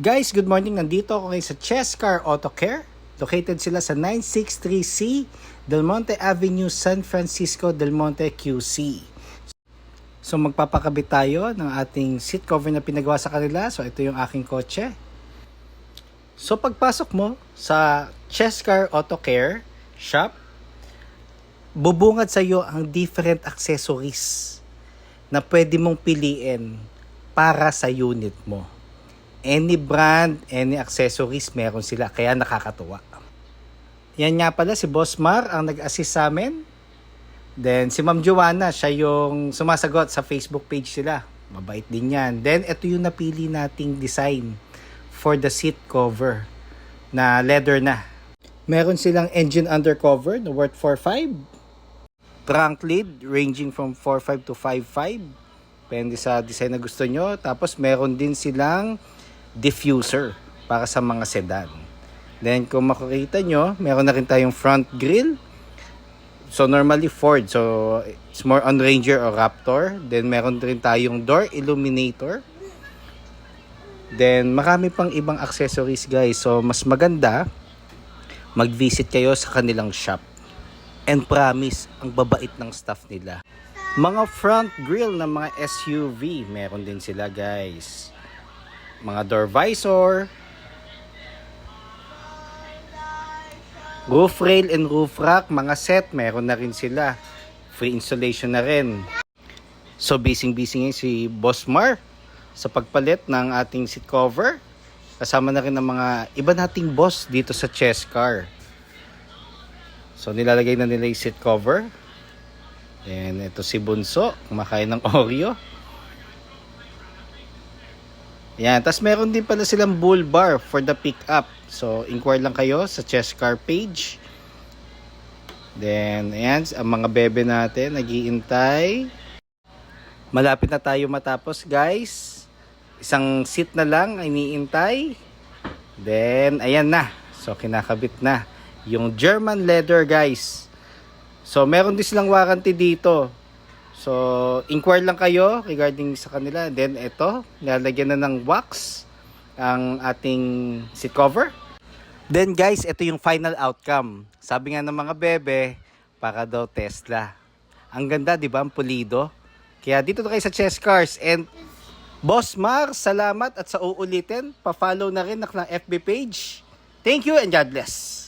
Guys, good morning. Nandito ako ngayon sa Chescar Auto Care. Located sila sa 963C Del Monte Avenue, San Francisco Del Monte, QC. So magpapakabit tayo ng ating seat cover na pinagawa sa kanila. So ito yung aking kotse. So pagpasok mo sa Chescar Auto Care shop, bubungad sa iyo ang different accessories na pwede mong piliin para sa unit mo. Any brand, any accessories, meron sila. Kaya nakakatuwa. Yan nga pala, si Boss Mar ang nag-assist sa amin. Then, si Ma'am Joanna, siya yung sumasagot sa Facebook page sila. Mabait din yan. Then, ito yung napili nating design for the seat cover na leather na. Meron silang engine undercover na worth 4.5. Trunk lid ranging from 4.5 to 5.5. Depende sa design na gusto nyo. Tapos, meron din silang diffuser para sa mga sedan. Then kung makikita nyo, meron na rin tayong front grille. So normally Ford. So it's more on Ranger or Raptor. Then meron rin tayong door illuminator. Then marami pang ibang accessories guys. So mas maganda mag-visit kayo sa kanilang shop. And promise, ang babait ng staff nila. Mga front grille ng mga SUV, meron din sila guys. Mga door visor, Roof rail and roof rack, mga set, meron na rin sila. Free installation na rin. So, busy-busy ngayon si Boss Mar sa pagpalit ng ating seat cover. Kasama na rin ng mga iba nating boss dito sa chest car. So, nilalagay na nila yung seat cover. And ito si Bunso, kumakain ng Oreo. Yan, tapos meron din pala silang bull bar for the pickup. So, inquire lang kayo sa chest car page. Then, ayan, ang mga bebe natin, nagiintay. Malapit na tayo matapos, guys. Isang seat na lang, iniintay. Then, ayan na. So, kinakabit na. Yung German leather, guys. So, meron din silang warranty dito. So, inquire lang kayo regarding sa kanila. Then, ito, lalagyan na ng wax ang ating seat cover. Then, guys, ito yung final outcome. Sabi nga ng mga bebe, para daw Tesla. Ang ganda, di ba? Ang pulido. Kaya dito na kayo sa Chess Cars. And, Boss Mar, salamat at sa uulitin. Pa-follow na rin ng FB page. Thank you and God bless.